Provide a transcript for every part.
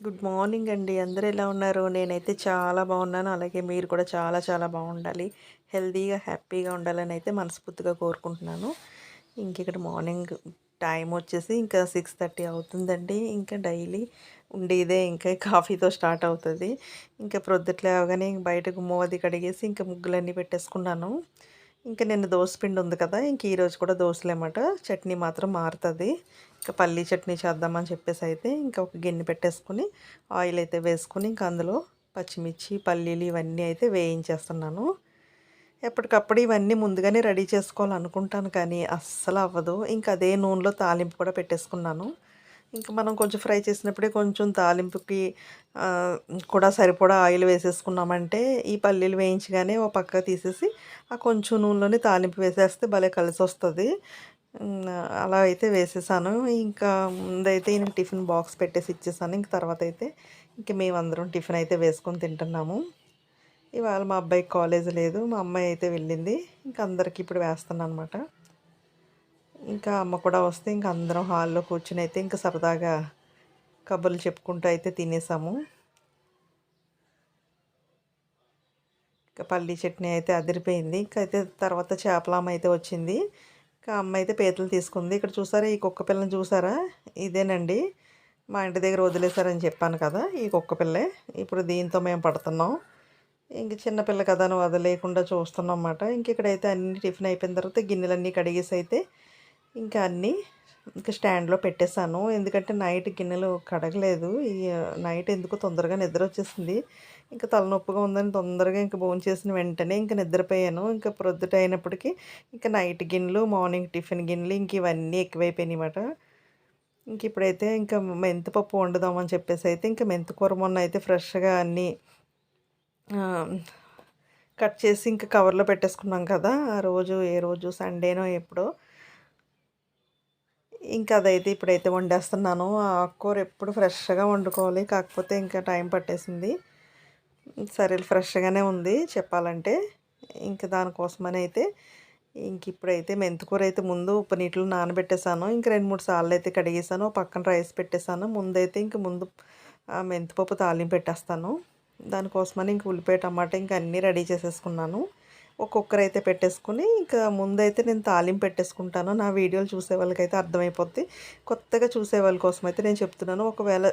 Good morning అండి. అందరూ ఎలా ఉన్నారు? నేనైతే చాలా బాగున్నాను. అలాగే మీరు కూడా చాలా చాలా బాగుండాలి. హెల్తీగా హ్యాపీగా ఉండాలని అయితే మనస్ఫూర్తిగా కోరుకుంటున్నాను. ఇంక ఇక్కడ మార్నింగ్ టైం వచ్చేసి ఇంకా సిక్స్ థర్టీ అవుతుందండి. ఇంకా డైలీ ఉండేదే. ఇంకా కాఫీతో స్టార్ట్ అవుతుంది. ఇంకా ప్రొద్దుట్లో అవగానే బయట గుమ్మవది కడిగేసి ఇంకా ముగ్గులన్నీ పెట్టేసుకున్నాను. ఇంకా నిన్న దోశ పిండి ఉంది కదా ఇంక ఈరోజు కూడా దోశలేమాట చట్నీ మాత్రం మారుతుంది. ఇంకా పల్లీ చట్నీ చేద్దామని చెప్పేసి అయితే ఇంకా ఒక గిన్నె పెట్టేసుకుని ఆయిల్ అయితే వేసుకుని ఇంకా అందులో పచ్చిమిర్చి పల్లీలు ఇవన్నీ అయితే వేయించేస్తున్నాను. ఎప్పటికప్పుడు ఇవన్నీ ముందుగానే రెడీ చేసుకోవాలనుకుంటాను కానీ అస్సలు అవ్వదు. ఇంకా అదే నూనెలో తాలింపు కూడా పెట్టేసుకున్నాను. ఇంకా మనం కొంచెం ఫ్రై చేసినప్పుడే కొంచెం తాలింపుకి కూడా సరిపడా ఆయిల్ వేసేసుకున్నామంటే ఈ పల్లీలు వేయించగానే ఒక పక్క తీసేసి ఆ కొంచెం నూనెలోనే తాలింపు వేసేస్తే భలే కలిసి వస్తుంది అలా అయితే వేసేసాను. ఇంకా ముందైతే నేను టిఫిన్ బాక్స్ పెట్టేసి ఇచ్చేసాను. ఇంక తర్వాత అయితే ఇంక మేమందరం టిఫిన్ అయితే వేసుకొని తింటున్నాము. ఇవాళ మా అబ్బాయికి కాలేజ్ లేదు మా అమ్మాయి అయితే వెళ్ళింది. ఇంకా అందరికీ ఇప్పుడు వేస్తాను అనమాట ఇంకా అమ్మ కూడా వస్తే ఇంకా అందరం హాల్లో కూర్చుని అయితే ఇంకా సరదాగా కబుర్లు చెప్పుకుంటూ అయితే తినేసాము. ఇంకా పల్లీ చట్నీ అయితే అదిరిపోయింది. ఇంకా అయితే తర్వాత చేపలామ అయితే వచ్చింది. ఇంకా అమ్మ అయితే పీతలు తీసుకుంది. ఇక్కడ చూసారా ఈ కుక్క పిల్లని చూసారా? ఇదేనండి. మా ఇంటి దగ్గర వదిలేశారని చెప్పాను కదా ఈ కుక్క పిల్లే. ఇప్పుడు దీంతో మేము పడుతున్నాం. ఇంక చిన్నపిల్ల కదా అని వదిలేకుండా చూస్తున్నాం అన్నమాట. ఇంక ఇక్కడైతే అన్ని టిఫిన్ అయిపోయిన తర్వాత గిన్నెలన్నీ కడిగేసి అయితే ఇంకా అన్నీ ఇంకా స్టాండ్లో పెట్టేశాను. ఎందుకంటే నైట్ గిన్నెలు కడగలేదు. ఈ నైట్ ఎందుకు తొందరగా నిద్ర వచ్చేసింది. ఇంకా తలనొప్పిగా ఉందని తొందరగా ఇంకా భోజనం చేసిన వెంటనే ఇంకా నిద్రపోయాను. ఇంకా ప్రొద్దుట అయినప్పటికీ ఇంకా నైట్ గిన్నెలు మార్నింగ్ టిఫిన్ గిన్నెలు ఇంక ఇవన్నీ ఎక్కువైపోయినాయి అన్నమాట. ఇంక ఇప్పుడైతే ఇంకా మెంతిపప్పు వండుదామని చెప్పేసి అయితే ఇంకా మెంతికూర మొన్న అయితే ఫ్రెష్గా అన్నీ కట్ చేసి ఇంకా కవర్లో పెట్టేసుకున్నాం కదా. ఆ రోజు ఏ రోజు సండేనో ఎప్పుడో ఇంకా అదైతే ఇప్పుడైతే వండేస్తున్నాను. ఆకుకూర ఎప్పుడు ఫ్రెష్గా వండుకోవాలి కాకపోతే ఇంకా టైం పట్టేసింది. సరే ఫ్రెష్గానే ఉంది చెప్పాలంటే. ఇంక దానికోసమని అయితే ఇంక ఇప్పుడైతే మెంతికూర అయితే ముందు ఉప్పు నీటిలో నానబెట్టేసాను ఇంక రెండు మూడు సార్లు అయితే కడిగేసాను పక్కన రైస్ పెట్టేసాను ముందైతే ఇంక ముందు మెంతిపప్పు తాలింపు పెట్టేస్తాను. దానికోసమని ఇంక ఉల్లిపాయ టమాటా ఇంక అన్నీ రెడీ చేసేసుకున్నాను. ఒక్కొక్కరు అయితే పెట్టేసుకుని ఇంకా ముందైతే నేను తాలింపు పెట్టేసుకుంటాను. నా వీడియోలు చూసే వాళ్ళకైతే అర్థమైపోద్ది. కొత్తగా చూసే వాళ్ళ కోసం అయితే నేను చెప్తున్నాను. ఒకవేళ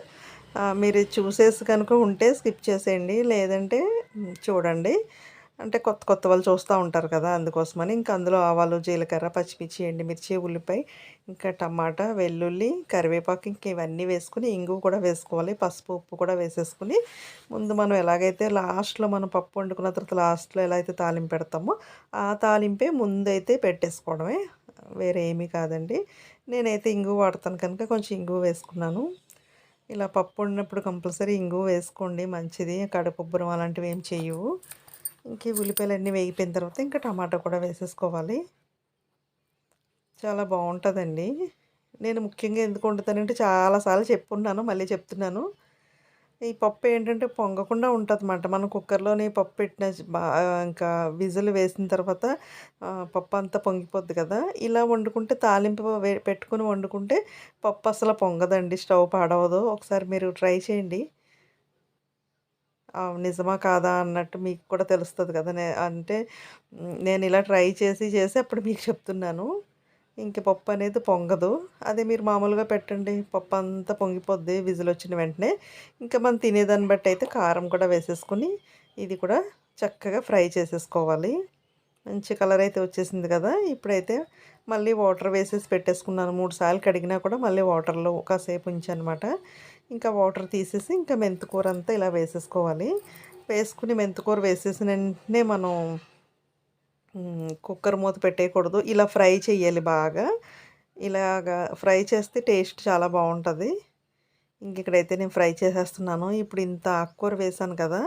మీరు చూసేసి కనుక ఉంటే స్కిప్ చేసేయండి. లేదంటే చూడండి. అంటే కొత్త కొత్త వాళ్ళు చూస్తూ ఉంటారు కదా అందుకోసమని. ఇంకా అందులో ఆవాలు జీలకర్ర పచ్చిమిర్చి ఎండుమిర్చి ఉల్లిపాయ ఇంకా టమాటా వెల్లుల్లి కరివేపాకు ఇంకా ఇవన్నీ వేసుకుని ఇంగు కూడా వేసుకోవాలి పసుపు ఉప్పు కూడా వేసేసుకుని. ముందు మనం ఎలాగైతే లాస్ట్లో మనం పప్పు వండుకున్న తర్వాత లాస్ట్లో ఎలా అయితే తాలింపు పెడతామో ఆ తాలింపే ముందైతే పెట్టేసుకోవడమే. వేరే ఏమీ కాదండి. నేనైతే ఇంగు వాడతాను కనుక కొంచెం ఇంగు వేసుకున్నాను. ఇలా పప్పు వండినప్పుడు కంపల్సరీ ఇంగు వేసుకోండి మంచిది. కడుపుబ్బరం అలాంటివి ఏం చేయవు. ఇంక ఉల్లిపాయలు అన్నీ వేగిపోయిన తర్వాత ఇంకా టమాటా కూడా వేసేసుకోవాలి. చాలా బాగుంటుందండి. నేను ముఖ్యంగా ఎందుకు వండుతానంటే చాలాసార్లు చెప్పున్నాను మళ్ళీ చెప్తున్నాను. ఈ పప్పు ఏంటంటే పొంగకుండా ఉంటుంది అన్నమాట మనం కుక్కర్లోనే పప్పు పెట్టిన ఇంకా విజిల్ వేసిన తర్వాత పప్పు అంతా పొంగిపోద్ది కదా. ఇలా వండుకుంటే తాలింపు పెట్టుకుని వండుకుంటే పప్పు అసలు పొంగదండి. స్టవ్ పాడవదు. ఒకసారి మీరు ట్రై చేయండి. నిజమా కాదా అన్నట్టు మీకు కూడా తెలుస్తుంది కదా అంటే నేను ఇలా ట్రై చేసి చేసి అప్పుడు మీకు చెప్తున్నాను. ఇంక పప్పు అనేది పొంగదు. అదే మీరు మామూలుగా పెట్టండి. పప్పు అంతా పొంగిపోద్ది విజిల్ వచ్చిన వెంటనే. ఇంకా మనం తినేదాన్ని బట్టి అయితే కారం కూడా వేసేసుకుని ఇది కూడా చక్కగా ఫ్రై చేసేసుకోవాలి. మంచి కలర్ అయితే వచ్చేసింది కదా. ఇప్పుడైతే మళ్ళీ వాటర్ వేసేసి పెట్టేసుకున్నాను. మూడు సార్లు కడిగినా కూడా మళ్ళీ వాటర్లో కాసేపు ఉంచనమాట. ఇంకా వాటర్ తీసేసి ఇంకా మెంతికూర అంతా ఇలా వేసేసుకోవాలి. వేసుకుని మెంతికూర వేసేసిన వెంటనే మనం కుక్కర్ మూత పెట్టేయకూడదు. ఇలా ఫ్రై చేయాలి బాగా. ఇలాగా ఫ్రై చేస్తే టేస్ట్ చాలా బాగుంటుంది. ఇంక ఇక్కడైతే నేను ఫ్రై చేసేస్తున్నాను. ఇప్పుడు ఇంత ఆకుకూర వేసాను కదా.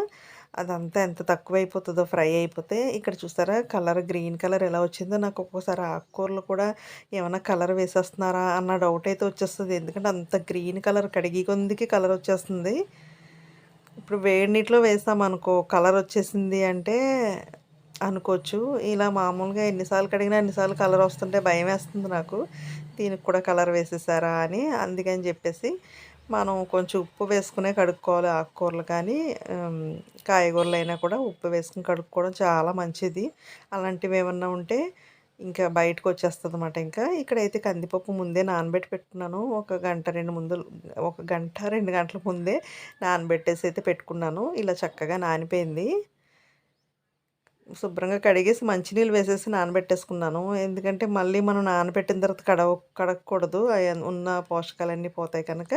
అదంతా ఎంత తక్కువైపోతుందో ఫ్రై అయిపోతే ఇక్కడ చూసారా కలర్ గ్రీన్ కలర్ ఎలా వచ్చిందో నాకు ఒక్కోసారి ఆకుకూరలు కూడా ఏమైనా కలర్ వేసేస్తున్నారా అన్న డౌట్ అయితే వచ్చేస్తుంది. ఎందుకంటే అంత గ్రీన్ కలర్ కడిగి కొందికి కలర్ వచ్చేస్తుంది. ఇప్పుడు వేడి నీటిలో వేసామనుకో కలర్ వచ్చేసింది అంటే అనుకోవచ్చు. ఇలా మామూలుగా ఎన్నిసార్లు కడిగినా ఎన్నిసార్లు కలర్ వస్తుంటే భయం వేస్తుంది నాకు. దీనికి కూడా కలర్ వేసేసారా అని అందుకని చెప్పేసి మనం కొంచెం ఉప్పు వేసుకునే కడుక్కోవాలి ఆకుకూరలు కానీ కాయగూరలు అయినా కూడా ఉప్పు వేసుకుని కడుక్కోవడం చాలా మంచిది. అలాంటివి ఏమన్నా ఉంటే ఇంకా బయటకు వచ్చేస్తుంది అనమాట ఇంకా ఇక్కడైతే కందిపప్పు ముందే నానబెట్టి పెట్టుకున్నాను ఒక గంట రెండు ముందు ఒక గంట రెండు గంటల ముందే నానబెట్టేసి అయితే పెట్టుకున్నాను. ఇలా చక్కగా నానిపోయింది. శుభ్రంగా కడిగేసి మంచినీళ్ళు వేసేసి నానబెట్టేసుకున్నాను. ఎందుకంటే మళ్ళీ మనం నానబెట్టిన తర్వాత కడవ కడగకూడదు. ఉన్న పోషకాలన్నీ పోతాయి కనుక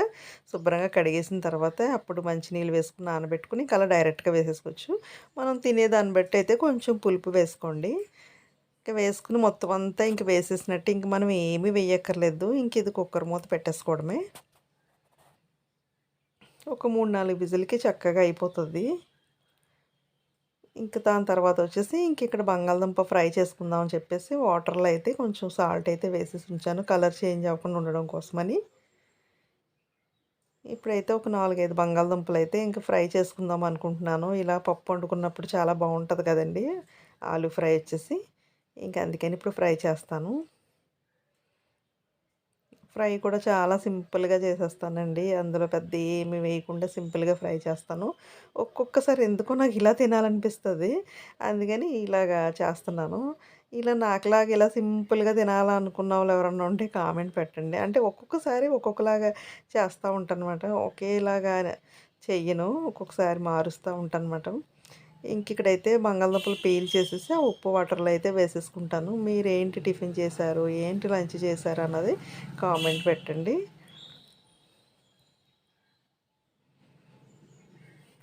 శుభ్రంగా కడిగేసిన తర్వాత అప్పుడు మంచినీళ్ళు వేసుకుని నానబెట్టుకుని కల డైరెక్ట్గా వేసేసుకోవచ్చు. మనం తినేదాన్ని బట్టి అయితే కొంచెం పులుపు వేసుకోండి. ఇంకా వేసుకుని మొత్తం అంతా ఇంక వేసేసినట్టు ఇంక మనం ఏమీ వేయక్కర్లేదు. ఇంక ఇది కుక్కర్ మూత పెట్టేసుకోవడమే. ఒక మూడు నాలుగు విజిల్కి చక్కగా అయిపోతుంది. ఇంక దాని తర్వాత వచ్చేసి ఇంక ఇక్కడ బంగాళదుంప ఫ్రై చేసుకుందాం అని చెప్పేసి వాటర్లో అయితే కొంచెం సాల్ట్ అయితే వేసేసి ఉంచాను. కలర్ చేంజ్ అవ్వకుండా ఉండడం కోసమని. ఇప్పుడైతే ఒక నాలుగైదు బంగాళదుంపలు అయితే ఇంకా ఫ్రై చేసుకుందాం అనుకుంటున్నాను. ఇలా పప్పు వండుకున్నప్పుడు చాలా బాగుంటుంది కదండి ఆలు ఫ్రై వచ్చేసి. ఇంకా అందుకని ఇప్పుడు ఫ్రై చేస్తాను. ఫ్రై కూడా చాలా సింపుల్గా చేసేస్తానండి. అందులో పెద్ద ఏమి వేయకుండా సింపుల్గా ఫ్రై చేస్తాను. ఒక్కొక్కసారి ఎందుకో నాకు ఇలా తినాలనిపిస్తుంది. అందుకని ఇలాగా చేస్తున్నాను. ఇలా నాకులాగా ఇలా సింపుల్గా తినాలనుకున్న వాళ్ళు ఎవరన్నా ఉంటే కామెంట్ పెట్టండి. అంటే ఒక్కొక్కసారి ఒక్కొక్కలాగా చేస్తూ ఉంటాను అనమాట ఒకేలాగా చెయ్యను. ఒక్కొక్కసారి మారుస్తూ ఉంటాను అనమాట ఇంక ఇక్కడైతే బంగాళదుంపలు పీల్ చేసేసి ఆ ఉప్పు వాటర్లో అయితే వేసేసుకుంటాను. మీరు ఏంటి టిఫిన్ చేశారు? ఏంటి లంచ్ చేశారు అన్నది కామెంట్ పెట్టండి.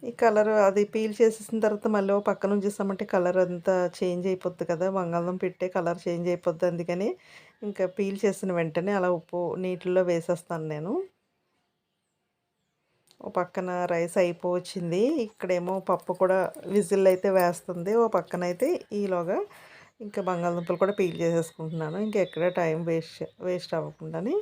ఈ కలర్ అది పీల్ చేసేసిన తర్వాత మళ్ళీ పక్కన ఉంచేసామంటే కలర్ అంతా చేంజ్ అయిపోద్ది కదా. బంగాళం పెట్టే కలర్ చేంజ్ అయిపోద్ది అందుకని ఇంకా పీల్ చేసిన వెంటనే అలా ఉప్పు నీటిలో వేసేస్తాను నేను. ఓ పక్కన రైస్ అయిపోవచ్చింది. ఇక్కడేమో పప్పు కూడా విజిల్ అయితే వేస్తుంది. ఓ పక్కన అయితే ఈలోగా ఇంకా బంగాళదుంపలు కూడా పీల్ చేసేసుకుంటున్నాను. ఎక్కడ టైం వేస్ట్ వేస్ట్ అవ్వకుండాని.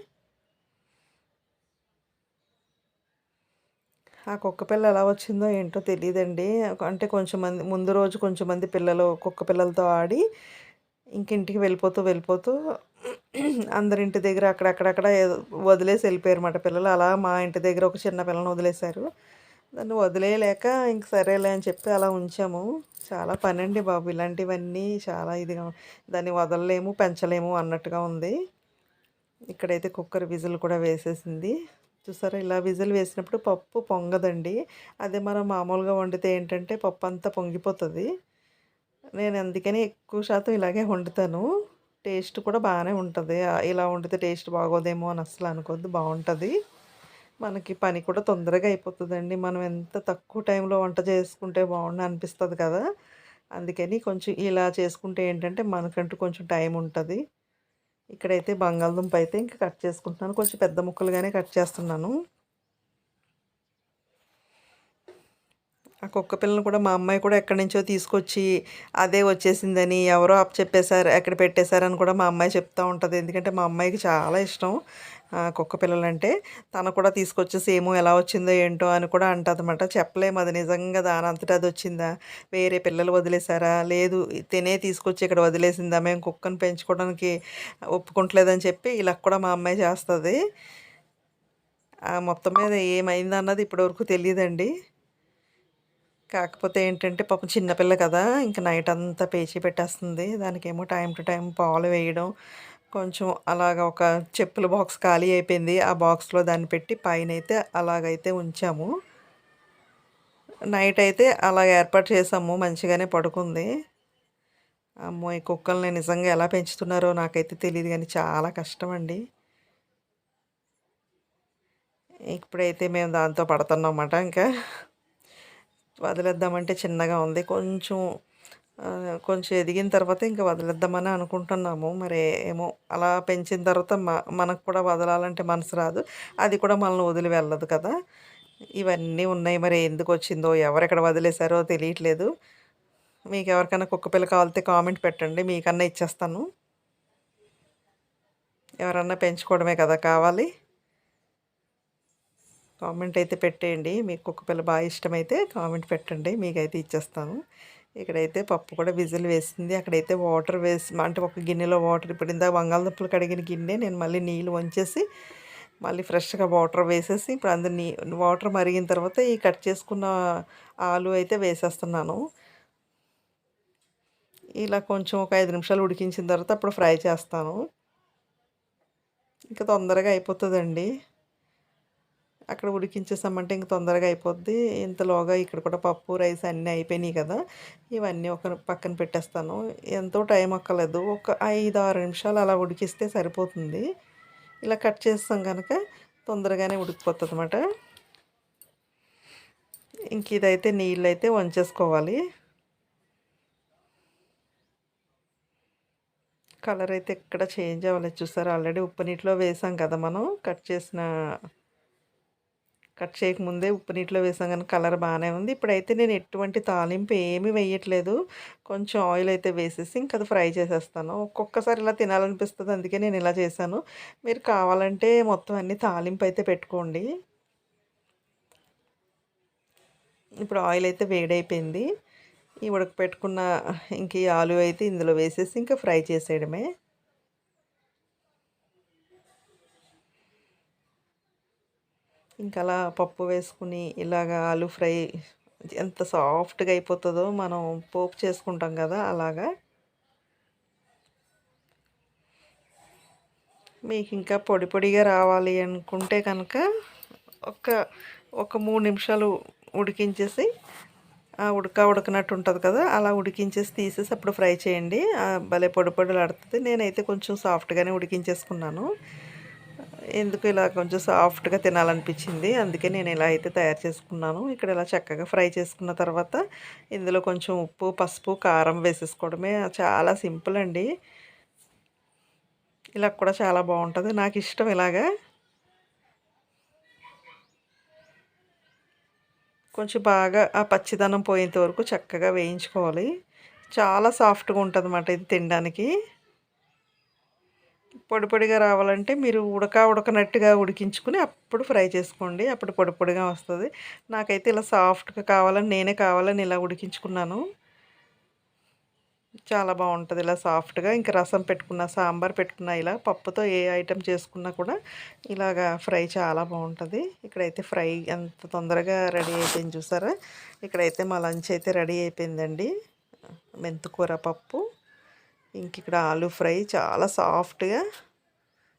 ఆ కుక్క పిల్ల ఎలా వచ్చిందో ఏంటో తెలియదండి. అంటే కొంచెం మంది ముందు రోజు కొంచెం మంది పిల్లలు కుక్క పిల్లలతో ఆడి ఇంకింటికి వెళ్ళిపోతూ వెళ్ళిపోతూ అందరి ఇంటి దగ్గర అక్కడక్కడక్కడ వదిలేసి వెళ్ళిపోయారు అన్నమాట పిల్లలు. అలా మా ఇంటి దగ్గర ఒక చిన్న పిల్లని వదిలేశారు. దాన్ని వదిలేయలేక ఇంక సరేలే అని చెప్పి అలా ఉంచాము. చాలా పని అండి బాబు. ఇలాంటివన్నీ చాలా ఇదిగా దాన్ని వదలలేము పెంచలేము అన్నట్టుగా ఉంది. ఇక్కడైతే కుక్కర్ విజిల్ కూడా వేసేసింది. చూసారా? ఇలా విజిల్ వేసినప్పుడు పప్పు పొంగదండి. అదే మనం మామూలుగా వండితే ఏంటంటే పప్పు అంతా పొంగిపోతుంది. నేను అందుకని ఎక్కువ శాతం ఇలాగే వండుతాను. టేస్ట్ కూడా బాగానే ఉంటుంది. ఇలా వండితే టేస్ట్ బాగోదేమో అని అసలు అనుకోద్దు. బాగుంటుంది. మనకి పని కూడా తొందరగా అయిపోతుందండి. మనం ఎంత తక్కువ టైంలో వంట చేసుకుంటే బాగుండు అనిపిస్తుంది కదా. అందుకని కొంచెం ఇలా చేసుకుంటే ఏంటంటే మనకంటూ కొంచెం టైం ఉంటుంది. ఇక్కడైతే బంగాళదుంప అయితే ఇంకా కట్ చేసుకుంటున్నాను. కొంచెం పెద్ద ముక్కలుగానే కట్ చేస్తున్నాను. ఆ కుక్క పిల్లని కూడా మా అమ్మాయి కూడా ఎక్కడి నుంచో తీసుకొచ్చి అదే వచ్చేసిందని ఎవరో అప్ చెప్పేశారు ఎక్కడ పెట్టేశారని కూడా మా అమ్మాయి చెప్తూ ఉంటుంది. ఎందుకంటే మా అమ్మాయికి చాలా ఇష్టం కుక్క పిల్లలంటే. తను కూడా తీసుకొచ్చి సేమ్ ఎలా వచ్చిందో ఏంటో అని కూడా అంటుంది చెప్పలేము అది నిజంగా దాని అంతటా అది వచ్చిందా? వేరే పిల్లలు వదిలేశారా? లేదు తినే తీసుకొచ్చి ఇక్కడ వదిలేసిందా? మేము కుక్కను పెంచుకోవడానికి ఒప్పుకుంటలేదని చెప్పి ఇలా కూడా మా అమ్మాయి చేస్తుంది. మొత్తం మీద ఏమైందన్నది ఇప్పటివరకు తెలియదండి. కాకపోతే ఏంటంటే పాపం చిన్నపిల్ల కదా ఇంకా నైట్ అంతా పేచి పెట్టేస్తుంది. దానికేమో టైం టు టైం పాలు వేయడం కొంచెం అలాగ ఒక చెప్పుల బాక్స్ ఖాళీ అయిపోయింది. ఆ బాక్స్లో దాన్ని పెట్టి పైన అయితే అలాగైతే ఉంచాము. నైట్ అయితే అలాగ ఏర్పాటు చేసాము మంచిగానే పడుకుంది. అమ్మో ఈ కుక్కల్ని నిజంగా ఎలా పెంచుతున్నారో నాకైతే తెలియదు కానీ చాలా కష్టం అండి ఇప్పుడైతే మేము దాంతో పడుతున్నాం అన్నమాట ఇంకా. వదిలేద్దామంటే చిన్నగా ఉంది. కొంచెం కొంచెం ఎదిగిన తర్వాత ఇంకా వదిలేద్దామని అనుకుంటున్నాము. మరి ఏమో అలా పెంచిన తర్వాత మనకు కూడా వదలాలంటే మనసు రాదు. అది కూడా మనల్ని వదిలి వెళ్ళదు కదా. ఇవన్నీ ఉన్నాయి. మరి ఎందుకు వచ్చిందో ఎవరెక్కడ వదిలేశారో తెలియట్లేదు. మీకు ఎవరికైనా కుక్క పిల్ల కావాలితే కామెంట్ పెట్టండి. మీకన్నా ఇచ్చేస్తాను. ఎవరన్నా పెంచుకోవడమే కదా కావాలి. కామెంట్ అయితే పెట్టేయండి. మీకు కుక్క పిల్ల బాగా ఇష్టమైతే కామెంట్ పెట్టండి. మీకైతే ఇచ్చేస్తాను. ఇక్కడైతే పప్పు కూడా విజిల్ వేసింది. అక్కడైతే వాటర్ వేసి అంటే ఒక గిన్నెలో వాటర్. ఇప్పుడు ఇందాక బంగాళదుంపలు కడిగిన గిన్నె నేను మళ్ళీ నీళ్ళు వంచేసి మళ్ళీ ఫ్రెష్గా వాటర్ వేసేసి ఇప్పుడు అందులో నీ వాటర్ మరిగిన తర్వాత ఈ కట్ చేసుకున్న ఆలు అయితే వేసేస్తున్నాను. ఇలా కొంచెం ఒక ఐదు నిమిషాలు ఉడికించిన తర్వాత అప్పుడు ఫ్రై చేస్తాను. ఇంకా తొందరగా అయిపోతుందండి. అక్కడ ఉడికించేసామంటే ఇంక తొందరగా అయిపోద్ది. ఇంతలోగా ఇక్కడ కూడా పప్పు రైస్ అన్నీ అయిపోయినాయి కదా. ఇవన్నీ ఒక పక్కన పెట్టేస్తాను. ఎంతో టైం అక్కర్లేదు. ఒక ఐదు ఆరు నిమిషాలు అలా ఉడికిస్తే సరిపోతుంది. ఇలా కట్ చేస్తాం కనుక తొందరగానే ఉడికిపోతుంది అనమాట ఇంక ఇదైతే నీళ్ళు అయితే వంచేసుకోవాలి. కలర్ అయితే ఎక్కడ చేంజ్ అవ్వలేదు. చూసారు? ఆల్రెడీ ఉప్పు నీటిలో వేసాం కదా మనం. కట్ చేసిన కట్ చేయకముందే ఉప్పు నీటిలో వేసాం కానీ కలర్ బాగానే ఉంది. ఇప్పుడైతే నేను ఎటువంటి తాలింపు ఏమీ వేయట్లేదు. కొంచెం ఆయిల్ అయితే వేసేసి ఇంకా అది ఫ్రై చేసేస్తాను. ఒక్కొక్కసారి ఇలా తినాలనిపిస్తుంది అందుకే నేను ఇలా చేశాను. మీరు కావాలంటే మొత్తం అన్ని తాలింపు అయితే పెట్టుకోండి. ఇప్పుడు ఆయిల్ అయితే వేడైపోయింది. ఈ ఉడకపెట్టుకున్న ఇంక ఈ ఆలు అయితే ఇందులో వేసేసి ఇంకా ఫ్రై చేసేయడమే. ఇంకా అలా పప్పు వేసుకుని ఇలాగ ఆలు ఫ్రై ఎంత సాఫ్ట్గా అయిపోతుందో మనం పోపు చేసుకుంటాం కదా అలాగా. మీకు ఇంకా పొడి పొడిగా రావాలి అనుకుంటే కనుక ఒక ఒక మూడు నిమిషాలు ఉడికించేసి ఉడక ఉడకనట్టు ఉంటుంది కదా అలా ఉడికించేసి తీసేసి అప్పుడు ఫ్రై చేయండి. భలే పొడి పొడిలు ఆడుతుంది. నేనైతే కొంచెం సాఫ్ట్గానే ఉడికించేసుకున్నాను. ఎందుకు ఇలా కొంచెం సాఫ్ట్గా తినాలనిపించింది? అందుకే నేను ఇలా అయితే తయారు చేసుకున్నాను. ఇక్కడ ఇలా చక్కగా ఫ్రై చేసుకున్న తర్వాత ఇందులో కొంచెం ఉప్పు పసుపు కారం వేసేసుకోవడమే చాలా సింపుల్ అండి. ఇలా కూడా చాలా బాగుంటుంది. నాకు ఇష్టం ఇలాగా. కొంచెం బాగా ఆ పచ్చిదనం పోయేంత వరకు చక్కగా వేయించుకోవాలి. చాలా సాఫ్ట్గా ఉంటుంది అన్నమాట ఇది తినడానికి. పొడి పొడిగా రావాలంటే మీరు ఉడక ఉడకనట్టుగా ఉడికించుకుని అప్పుడు ఫ్రై చేసుకోండి. అప్పుడు పొడి పొడిగా వస్తుంది. నాకైతే ఇలా సాఫ్ట్గా కావాలని నేనే కావాలని ఇలా ఉడికించుకున్నాను. చాలా బాగుంటుంది ఇలా సాఫ్ట్గా. ఇంకా రసం పెట్టుకున్న సాంబార్ పెట్టుకున్న ఇలా పప్పుతో ఏ ఐటెం చేసుకున్నా కూడా ఇలాగా ఫ్రై చాలా బాగుంటుంది. ఇక్కడైతే ఫ్రై ఎంత తొందరగా రెడీ అయిపోయింది చూసారా? ఇక్కడైతే మా లంచ్ అయితే రెడీ అయిపోయిందండి. మెంతుకూర పప్పు. ఇంక ఇక్కడ ఆలూ ఫ్రై చాలా సాఫ్ట్గా.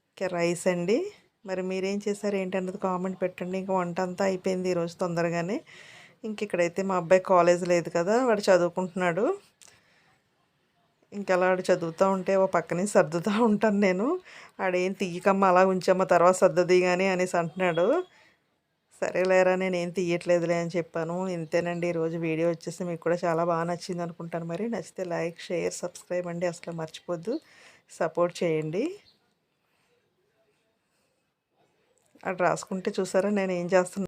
ఇంకా రైస్ అండి. మరి మీరేం చేశారు? ఏంటన్నది కామెంట్ పెట్టండి. ఇంకా వంట అంతా అయిపోయింది ఈరోజు తొందరగానే. ఇంక ఇక్కడైతే మా అబ్బాయి కాలేజ్ లేదు కదా వాడు చదువుకుంటున్నాడు. ఇంకా అలా చదువుతూ ఉంటే ఓ పక్కనే సర్దుతూ ఉంటాను నేను. ఆడేం తీయకమ్మ అలా ఉంచమ్మ తర్వాత సర్దది కానీ అనేసి అంటున్నాడు. సరేలేరా నేను ఏం తీయట్లేదులే అని చెప్పాను. ఇంతేనండి ఈరోజు వీడియో వచ్చేసి మీకు కూడా చాలా బాగా నచ్చింది అనుకుంటాను మరి. నచ్చితే లైక్ షేర్ సబ్స్క్రైబ్ అండి. అసలు మర్చిపోద్దు. సపోర్ట్ చేయండి. అటు రాసుకుంటే చూసారా నేను ఏం చేస్తున్నాను